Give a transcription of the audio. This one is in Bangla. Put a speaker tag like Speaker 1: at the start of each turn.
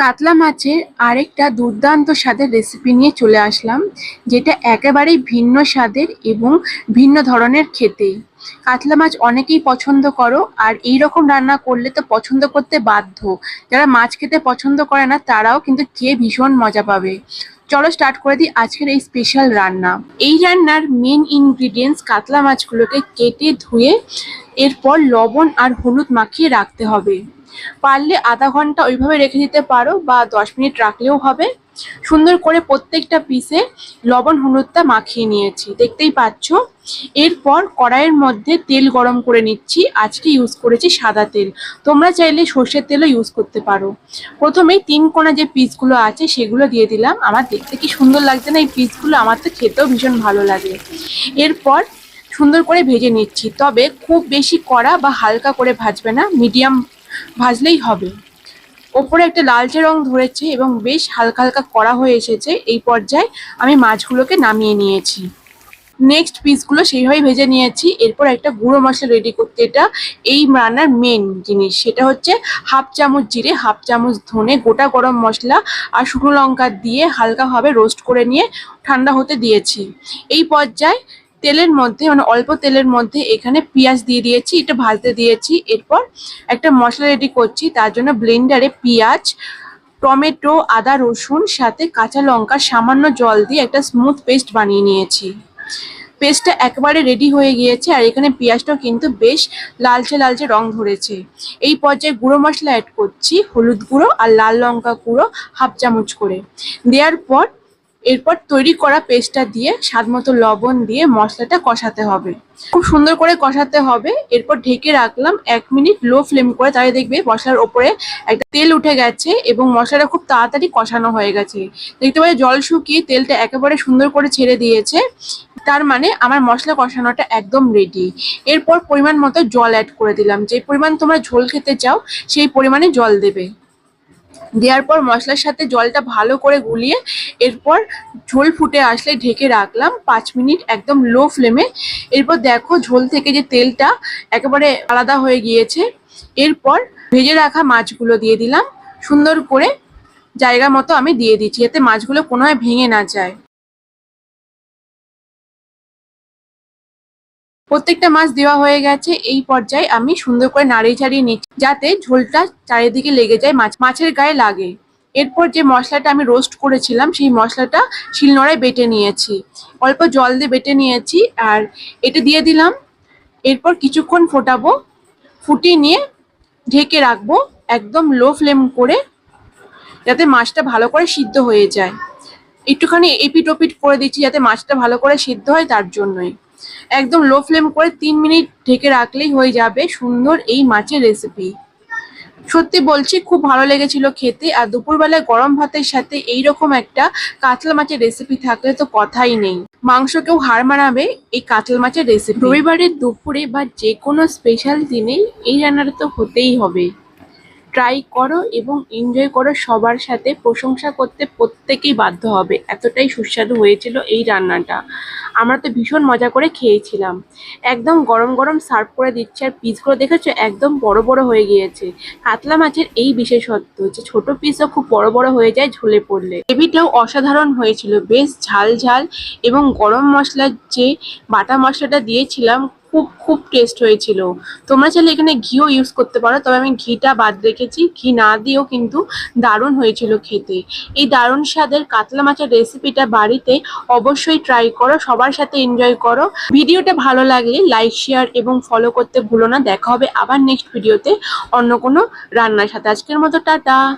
Speaker 1: কাতলা মাছের আরেকটা দুর্দান্ত স্বাদের রেসিপি নিয়ে চলে আসলাম, যেটা একেবারেই ভিন্ন স্বাদের এবং ভিন্ন ধরনের খেতে। কাতলা মাছ অনেকেই পছন্দ করো, আর এই রকম রান্না করলে তো পছন্দ করতে বাধ্য। যারা মাছ খেতে পছন্দ করে না, তারাও কিন্তু খেয়ে ভীষণ মজা পাবে। চলো স্টার্ট করে দিই আজকের এই স্পেশাল রান্না। এই রান্নার মেন ইনগ্রিডিয়েন্টস কাতলা মাছগুলোকে কেটে ধুয়ে এরপর লবণ আর হলুদ মাখিয়ে রাখতে হবে। পারলে আধা ঘণ্টা ওইভাবে রেখে দিতে পারো বা দশ মিনিট রাখলেও হবে। সুন্দর করে প্রত্যেকটা পিসে লবণ, হলুদটা মাখিয়ে নিয়েছি। দেখতেই পাচ্ছ? এরপর কড়াইয়ের মধ্যে তেল গরম করে নিচ্ছি। আজকে ইউজ করেছি সাদা তেল। তোমরা চাইলে সর্ষের তেলও ইউজ করতে পারো। প্রথমেই তিন কোনা যে পিসগুলো আছে, সেগুলো দিয়ে দিলাম। আমার দেখতে কি সুন্দর লাগছে না? এই পিসগুলো আমার তো খেতেও ভীষণ ভালো লাগে। এরপর সুন্দর করে ভেজে নিচ্ছি। তবে খুব বেশি কড়া বা হালকা করে ভাজবে না। মিডিয়াম ভাজলেই হবে। ওপরে একটা লালচে রং ধরেছে এবং বেশ হালকা হালকা কড়া হয়ে এসেছে। এই পর্যায়ে আমি মাছগুলোকে নামিয়ে নিয়েছি। নেক্সট পিসগুলো সেইভাবেই ভেজে নিয়েছি। এরপর একটা গুঁড়ো মশলা রেডি করতে এটা এই রান্নার মেন জিনিস। সেটা হচ্ছে হাফ চামচ জিরে, হাফ চামচ ধনে, গোটা গরম মশলা আর শুকনো লঙ্কা দিয়ে হালকাভাবে রোস্ট করে নিয়ে ঠান্ডা হতে দিয়েছি। এই পর্যায়ে তেলের মধ্যে মানে অল্প তেলের মধ্যে এখানে পেঁয়াজ দিয়ে দিয়েছি, এটা ভাজতে দিয়েছি। এরপর একটা মশলা রেডি করছি, তার জন্য ব্লেন্ডারে পেঁয়াজ, টমেটো, আদা, রসুন, সাথে কাঁচা লঙ্কা, সামান্য জল দিয়ে একটা স্মুথ পেস্ট বানিয়ে নিয়েছি। পেস্টটা একবারে রেডি হয়ে গিয়েছে, আর এখানে পেঁয়াজটাও কিন্তু বেশ লালচে লালচে রং ধরেছে। এই পর্যায়ে গুঁড়ো মশলা অ্যাড করছি, হলুদ গুঁড়ো আর লাল লঙ্কা গুঁড়ো হাফ চামচ করে। দেওয়ার পর এরপর তৈরি করা পেস্টটা দিয়ে স্বাদ মতো লবণ দিয়ে মশলাটা কষাতে হবে। খুব সুন্দর করে কষাতে হবে। এরপর ঢেকে রাখলাম এক মিনিট লো ফ্লেম করে। তাহলে দেখবে মশলার ওপরে একটা তেল উঠে গেছে এবং মশলাটা খুব তাড়াতাড়ি কষানো হয়ে গেছে। দেখতে পাচ্ছি, জল শুকিয়ে তেলটা একেবারে সুন্দর করে ছেড়ে দিয়েছে। তার মানে আমার মশলা কষানোটা একদম রেডি এরপর পরিমাণ মতো জল অ্যাড করে দিলাম। যে পরিমাণ তোমরা ঝোল খেতে চাও, সেই পরিমাণে জল দেবে। দেওয়ার পর মশলার সাথে জলটা ভালো করে গুলিয়ে এরপর ঝোল ফুটে আসলে ঢেকে রাখলাম পাঁচ মিনিট একদম লো ফ্লেমে এরপর দেখো ঝোল থেকে যে তেলটা একেবারে আলাদা হয়ে গিয়েছে। এরপর ভেজে রাখা মাছগুলো দিয়ে দিলাম। সুন্দর করে জায়গা মতো আমি দিয়ে দিচ্ছি এতে মাছগুলো কোনোভাবে ভেঙে না যায়। প্রত্যেকটা মাছ দেওয়া হয়ে গেছে, এই পর্যায়ে আমি সুন্দর করে নাড়িয়ে ছাড়িয়ে নিচ্ছি, যাতে ঝোলটা চারিদিকে লেগে যায়, মাছ, মাছের গায়ে লাগে। এরপর যে মশলাটা আমি রোস্ট করেছিলাম, সেই মশলাটা শিলনোড়ায় বেটে নিয়েছি। অল্প জল দিয়ে বেটে নিয়েছি, আর এটা দিয়ে দিলাম। এরপর কিছুক্ষণ ফোটাবো, ফুটিয়ে নিয়ে ঢেকে রাখব একদম লো ফ্লেম করে, যাতে মাছটা ভালো করে সিদ্ধ হয়ে যায়। একটুখানি এপিট ওপিট করে দিচ্ছি, যাতে মাছটা ভালো করে সিদ্ধ হয় তার জন্যই। একদম লো ফ্লেম করে তিন মিনিট ঢেকে রাখলেই হয়ে যাবে সুন্দর এই মাছের রেসিপি সত্যি বলছি, খুব ভালো লেগেছিল খেতে আর দুপুরবেলায় গরম ভাতের সাথে এই রকম একটা কাতলা মাছের রেসিপি থাকলে তো কথাই নেই। মাংসকেও হার মানাবে এই কাতলা মাছের রেসিপি রবিবারের দুপুরে বা যে কোনো স্পেশাল দিনেই এই রান্নাটা তো হতেই হবে। ট্রাই করো এবং এনজয় করো সবার সাথে, প্রশংসা করতে প্রত্যেকেই বাধ্য হবে। এতটাই সুস্বাদু হয়েছিল এই রান্নাটা। আমরা তো ভীষণ মজা করে খেয়েছিলাম। একদম গরম গরম সার্ভ করে দিচ্ছে আর পিসগুলো দেখেছ? একদম বড় বড় হয়ে গিয়েছে। কাতলা মাছের এই বিশেষত্ব যে ছোট পিসও খুব বড় বড় হয়ে যায় ঝুলে পড়লে। গ্রেভিটাও অসাধারণ হয়েছিল। বেশ ঝাল ঝাল এবং গরম মশলার যে বাটা মশলাটা দিয়েছিলাম খুব খুব টেস্ট হয়েছিল। তোমরা চাইলে এখানে ঘিও ইউজ করতে পারো, তবে আমি ঘিটা বাদ রেখেছি। ঘি না দিয়েও কিন্তু দারুণ হয়েছিল খেতে। এই দারুণ স্বাদের কাতলা মাছের রেসিপিটা বাড়িতে অবশ্যই ট্রাই করো, সবার সাথে এনজয় করো। ভিডিওটা ভালো লাগলে লাইক শেয়ার এবং ফলো করতে ভুলো না। দেখা হবে আবার নেক্সট ভিডিওতে অন্য কোনো রান্নার সাথে। আজকের মতো টাটা।